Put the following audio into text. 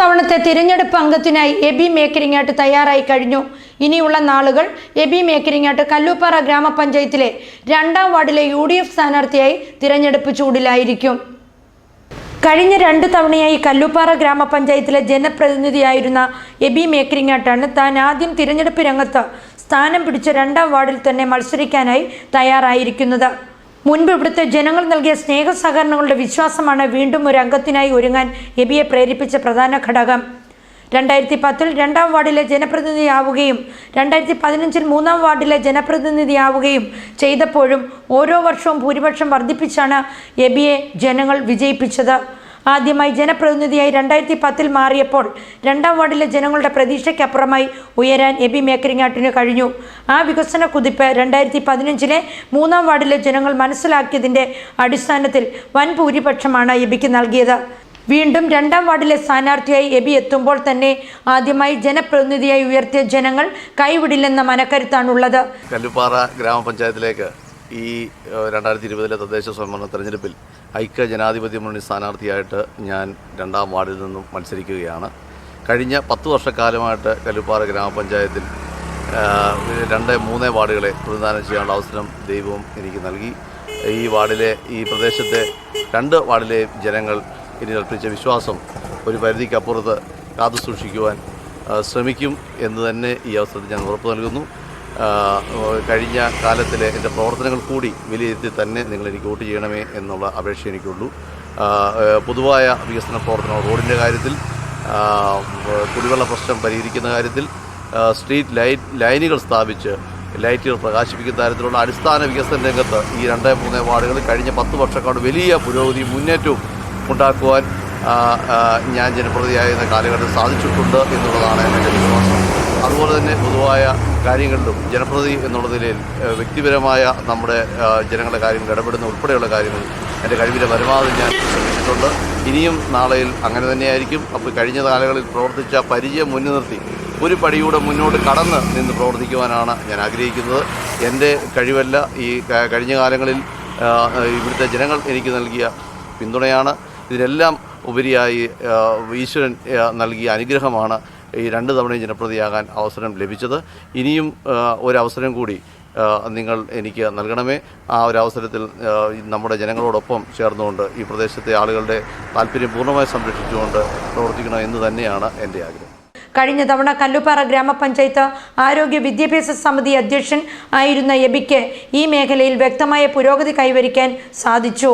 തവണത്തെ തിരഞ്ഞെടുപ്പ് അംഗത്തിനായി എബി മേക്കരിങ്ങാട്ട് തയ്യാറായി കഴിഞ്ഞു. ഇനിയുള്ള നാളുകൾ എബി മേക്കരിങ്ങാട്ട് കല്ലൂപ്പാറ ഗ്രാമപഞ്ചായത്തിലെ രണ്ടാം വാർഡിലെ യു ഡി എഫ് സ്ഥാനാർത്ഥിയായി തിരഞ്ഞെടുപ്പ് ചൂടിലായിരിക്കും. കഴിഞ്ഞ രണ്ട് തവണയായി കല്ലുപ്പാറ ഗ്രാമപഞ്ചായത്തിലെ ജനപ്രതിനിധിയായിരുന്ന എബി മേക്കരിങ്ങാട്ടാണ് താൻ ആദ്യം തിരഞ്ഞെടുപ്പ് രംഗത്ത് സ്ഥാനം പിടിച്ച രണ്ടാം വാർഡിൽ തന്നെ മത്സരിക്കാനായി തയ്യാറായിരിക്കുന്നത്. മുൻപ് ഇവിടുത്തെ ജനങ്ങൾ നൽകിയ സ്നേഹ സഹകരണങ്ങളുടെ വിശ്വാസമാണ് വീണ്ടും ഒരു അംഗത്തിനായി ഒരുങ്ങാൻ എബിയെ പ്രേരിപ്പിച്ച പ്രധാന ഘടകം. രണ്ടായിരത്തി പത്തിൽ രണ്ടാം വാർഡിലെ ജനപ്രതിനിധിയാവുകയും രണ്ടായിരത്തി പതിനഞ്ചിൽ മൂന്നാം വാർഡിലെ ജനപ്രതിനിധിയാവുകയും ചെയ്തപ്പോഴും ഓരോ വർഷവും ഭൂരിപക്ഷം വർദ്ധിപ്പിച്ചാണ് എബിയെ ജനങ്ങൾ വിജയിപ്പിച്ചത്. ആദ്യമായി ജനപ്രതിനിധിയായി രണ്ടായിരത്തി പത്തിൽ മാറിയപ്പോൾ രണ്ടാം വാർഡിലെ ജനങ്ങളുടെ പ്രതീക്ഷയ്ക്കപ്പുറമായി ഉയരാൻ എബി മേക്കരിങ്ങാട്ടിന് കഴിഞ്ഞു. ആ വികസന കുതിപ്പ് രണ്ടായിരത്തി പതിനഞ്ചിലെ മൂന്നാം വാർഡിലെ ജനങ്ങൾ മനസ്സിലാക്കിയതിന്റെ അടിസ്ഥാനത്തിൽ വൻ ഭൂരിപക്ഷമാണ് എബിക്ക് നൽകിയത്. വീണ്ടും രണ്ടാം വാർഡിലെ സ്ഥാനാർത്ഥിയായി എബി എത്തുമ്പോൾ തന്നെ ആദ്യമായി ജനപ്രതിനിധിയായി ഉയർത്തിയ ജനങ്ങൾ കൈവിടില്ലെന്ന മനക്കരുത്താണുള്ളത്. കല്ലുപാറ ഗ്രാമപഞ്ചായത്തിലേക്ക് ഈ രണ്ടായിരത്തി ഇരുപതിലെ തദ്ദേശ സ്വയംഭരണ തെരഞ്ഞെടുപ്പിൽ ഐക്യ ജനാധിപത്യ മുന്നണി സ്ഥാനാർത്ഥിയായിട്ട് ഞാൻ രണ്ടാം വാർഡിൽ നിന്നും മത്സരിക്കുകയാണ്. കഴിഞ്ഞ പത്ത് വർഷക്കാലമായിട്ട് കല്ലുപ്പാറ ഗ്രാമപഞ്ചായത്തിൽ രണ്ട് മൂന്ന് വാർഡുകളെ പ്രതിദാനം ചെയ്യാനുള്ള അവസരം ദൈവവും എനിക്ക് നൽകി. ഈ വാർഡിലെ ഈ പ്രദേശത്തെ രണ്ട് വാർഡിലെ ജനങ്ങൾ എന്നിൽ അർപ്പിച്ച വിശ്വാസം ഒരു പരിധിക്കപ്പുറത്ത് കാത്തു സൂക്ഷിക്കുവാൻ ശ്രമിക്കും എന്ന് തന്നെ ഈ അവസരത്തിൽ ഞാൻ ഉറപ്പ് നൽകുന്നു. കഴിഞ്ഞ കാലത്തിലെ എന്റെ പ്രവർത്തനങ്ങൾ കൂടി വിലയിരുത്തി തന്നെ നിങ്ങൾ എനിക്ക് വോട്ട് ചെയ്യണമേ എന്നുള്ള അപേക്ഷ എനിക്കുള്ളൂ. പൊതുവായ വികസന പ്രവർത്തനം റോഡിന്റെ കാര്യത്തിൽ കുടിവെള്ള പ്രശ്നം പരിഹരിക്കുന്ന കാര്യത്തിൽ സ്ട്രീറ്റ് ലൈറ്റ് ലൈനുകൾ സ്ഥാപിച്ച് ലൈറ്റുകൾ പ്രകാശിപ്പിക്കുന്ന തരത്തിലുള്ള അടിസ്ഥാന വികസന രംഗത്ത് ഈ രണ്ട് മൂന്ന് വാർഡുകളിൽ കഴിഞ്ഞ പത്ത് വർഷക്കാട് വലിയ പുരോഗതി മുന്നേറ്റവും ഉണ്ടാക്കുവാൻ ഞാൻ ജനപ്രതിയായിരുന്ന കാലഘട്ടത്തിൽ സാധിച്ചിട്ടുണ്ട് എന്നുള്ളതാണ് എന്റെ വിശ്വാസം. അതുപോലെ തന്നെ പൊതുവായ കാര്യങ്ങളിലും ജനപ്രതി എന്നുള്ള നിലയിൽ വ്യക്തിപരമായ നമ്മുടെ ജനങ്ങളുടെ കാര്യങ്ങൾ ഇടപെടുന്ന ഉൾപ്പെടെയുള്ള കാര്യങ്ങൾ എന്റെ കഴിവിന്റെ പരമാവധി ഞാൻ ശ്രമിച്ചിട്ടുണ്ട്. ഇനിയും നാളെയിൽ അങ്ങനെ തന്നെയായിരിക്കും. അപ്പോൾ കഴിഞ്ഞ കാലങ്ങളിൽ പ്രവർത്തിച്ച പരിചയം മുൻനിർത്തി ഒരു പടിയൂടെ മുന്നോട്ട് കടന്ന് നിന്ന് പ്രവർത്തിക്കുവാനാണ് ഞാൻ ആഗ്രഹിക്കുന്നത്. എന്റെ കഴിവല്ല ഈ കഴിഞ്ഞ കാലങ്ങളിൽ ഇവിടുത്തെ ജനങ്ങൾ എനിക്ക് നൽകിയ പിന്തുണയാണ്. ഇതിനെല്ലാം ഉപരിയായി ഈശ്വരൻ നൽകിയ അനുഗ്രഹമാണ്. ഈ രണ്ട് തവണയും ജനപ്രതിയാകാൻ അവസരം ലഭിച്ചത്. ഇനിയും ഒരവസരം കൂടി നിങ്ങൾ എനിക്ക് നൽകണമേ. ആ ഒരു അവസരത്തിൽ നമ്മുടെ ജനങ്ങളോടൊപ്പം ചേർന്നുകൊണ്ട് ഈ പ്രദേശത്തെ ആളുകളുടെ താല്പര്യം പൂർണമായി സംരക്ഷിച്ചുകൊണ്ട് പ്രവർത്തിക്കണം എന്ന് തന്നെയാണ് എന്റെ ആഗ്രഹം. കഴിഞ്ഞ തവണ കല്ലുപ്പാറ ഗ്രാമപഞ്ചായത്ത് ആരോഗ്യ വിദ്യാഭ്യാസ സമിതി അധ്യക്ഷൻ ആയിരുന്ന എബിക്ക് ഈ മേഖലയിൽ വ്യക്തമായ പുരോഗതി കൈവരിക്കാൻ സാധിച്ചു.